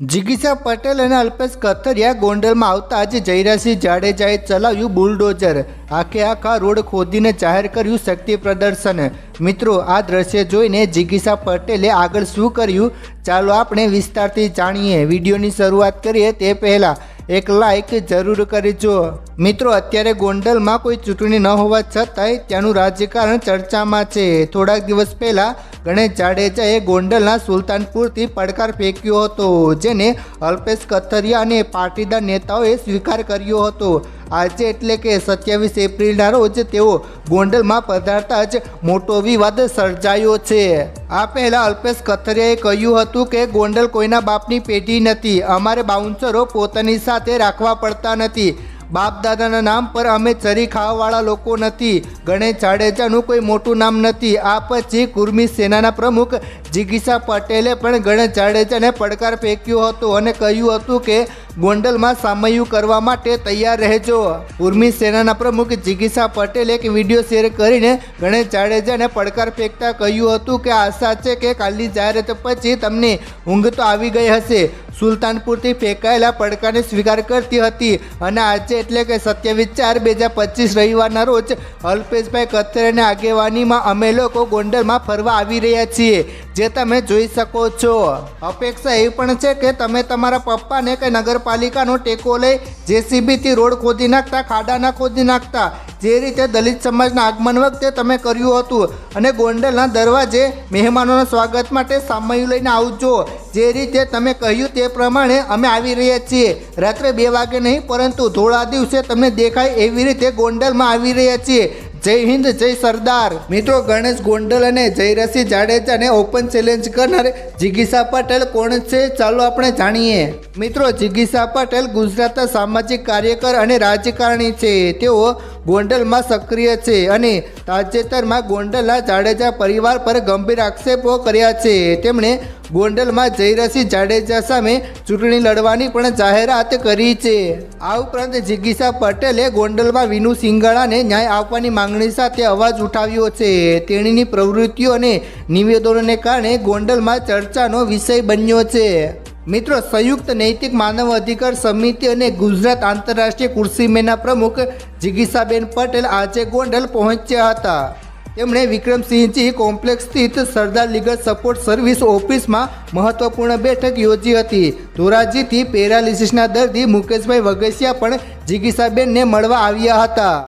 જિગીસા પટેલ અને અલ્પેશ કથરિયા ગોંડલમાં આવતા જ જયરાસિંહ જાડેજાએ ચલાવ્યું બુલડોઝર. આખે આખા રોડ ખોદીને જાહેર કર્યું શક્તિ પ્રદર્શન. મિત્રો, આ દ્રશ્ય જોઈને જિગીસા પટેલે આગળ શું કર્યું? ચાલો આપણે વિસ્તારથી જાણીએ. વિડીયોની શરૂઆત કરીએ તે પહેલાં. એક લાઈક જરૂર કરીજો. મિત્રો, અત્યારે ગોંડલમાં કોઈ ચૂંટણી ન હોવા છતાંય ત્યાંનું રાજકારણ ચર્ચામાં છે. થોડાક દિવસ પહેલાં ગણેશ જાડેજાએ ગોંડલના સુલતાનપુરથી પડકાર ફેંક્યો હતો, જેને અલ્પેશ કથરિયા અને પાટીદાર નેતાઓએ સ્વીકાર કર્યો હતો. આજે એટલે કે સત્યાવીસ એપ્રિલના રોજ તેઓ ગોંડલમાં પધારતા જ મોટો વિવાદ સર્જાયો છે. આ પહેલા અલ્પેશ કથરિયાએ કહ્યું હતું કે ગોંડલ કોઈના બાપની પેઢી નથી. અમારે બાઉન્સરો પોતાની સાથે રાખવા પડતા નથી. બાપ દાદાના નામ પર અમે ચરી ખાવાવાળા લોકો નથી. ગણેશ જાડેજાનું કોઈ મોટું નામ નથી. આ પછી કુર્મી સેનાના પ્રમુખ જિગીસા પટેલે પણ ગણેશ જાડેજાને પડકાર ફેંક્યો હતો અને કહ્યું હતું કે, ગોંડલમાં સામયું કરવા માટે તૈયાર રહેજો. ઉર્મી સેનાના પ્રમુખ જિગીસા પટેલે એક વીડિયો શેર કરીને ગણેશ જાડેજાને પડકાર ફેંકતા કહ્યું હતું કે, આશા છે કે કાલની જાહેરાત પછી તમને ઊંઘ તો આવી ગઈ હશે. સુલતાનપુરથી ફેંકાયેલા પડકારને સ્વીકાર કરતી હતી અને આજે એટલે કે સત્યાવીસ ચાર બે હજાર પચીસ રવિવારના રોજ અલ્પેશભાઈ કથરેના આગેવાનીમાં અમે લોકો ગોંડલમાં ફરવા આવી રહ્યા છીએ. જે તમે જોઈ શકો છો. અપેક્ષા એ પણ છે કે તમે તમારા પપ્પાને કે નગરપાલિકાનો ટેકો લઈ જેસીબીથી રોડ ખોદી નાખતા, ખાડાના ખોદી નાખતા, જે રીતે દલિત સમાજના આગમન વખતે તમે કર્યું હતું. અને ગોંડલના દરવાજે મહેમાનોના સ્વાગત માટે સામયું લઈને આવજો. જે રીતે તમે કહ્યું તે પ્રમાણે અમે આવી રહ્યા છીએ. રાત્રે બે વાગે નહીં, પરંતુ ધોળા દિવસે તમને દેખાય એવી રીતે ગોંડલમાં આવી રહ્યા છીએ. જય હિન્દ, જય સરદાર. મિત્રો, ગણેશ ગોંડલ અને જયરસિંહ જાડેજાને ઓપન ચેલેન્જ કરનાર જિગીસા પટેલ કોણ છે? ચાલો આપણે જાણીએ. મિત્રો, જિગીસા પટેલ ગુજરાતના સામાજિક કાર્યકર અને રાજકારણી છે. તેઓ ગોંડલમાં સક્રિય છે અને તાજેતરમાં ગોંડલના જાડેજા પરિવાર પર ગંભીર આક્ષેપો કર્યા છે. તેમણે ગોંડલમાં જયરસિંહ જાડેજા સામે ચૂંટણી લડવાની પણ જાહેરાત કરી છે. આ ઉપરાંત જિગીસા પટેલે ગોંડલમાં વિનુ સિંગાળાને ન્યાય આપવાની માંગણી સાથે અવાજ ઉઠાવ્યો છે. તેણીની પ્રવૃત્તિઓ અને નિવેદનોને કારણે ગોંડલમાં ચર્ચાનો વિષય બન્યો છે. મિત્રો, સંયુક્ત નૈતિક માનવ અધિકાર સમિતિ અને ગુજરાત આંતરરાષ્ટ્રીય કૃષિ મેના પ્રમુખ જિગીસાબેન પટેલ આજે ગોંડલ પહોંચ્યા હતા. તેમણે વિક્રમસિંહજી કોમ્પ્લેક્સ સ્થિત સરદાર લીગલ સપોર્ટ સર્વિસ ઓફિસમાં મહત્વપૂર્ણ બેઠક યોજી હતી. ધોરાજીથી પેરાલિસિસના દર્દી મુકેશભાઈ વગેસિયા પણ જિગીસાબેનને મળવા આવ્યા હતા.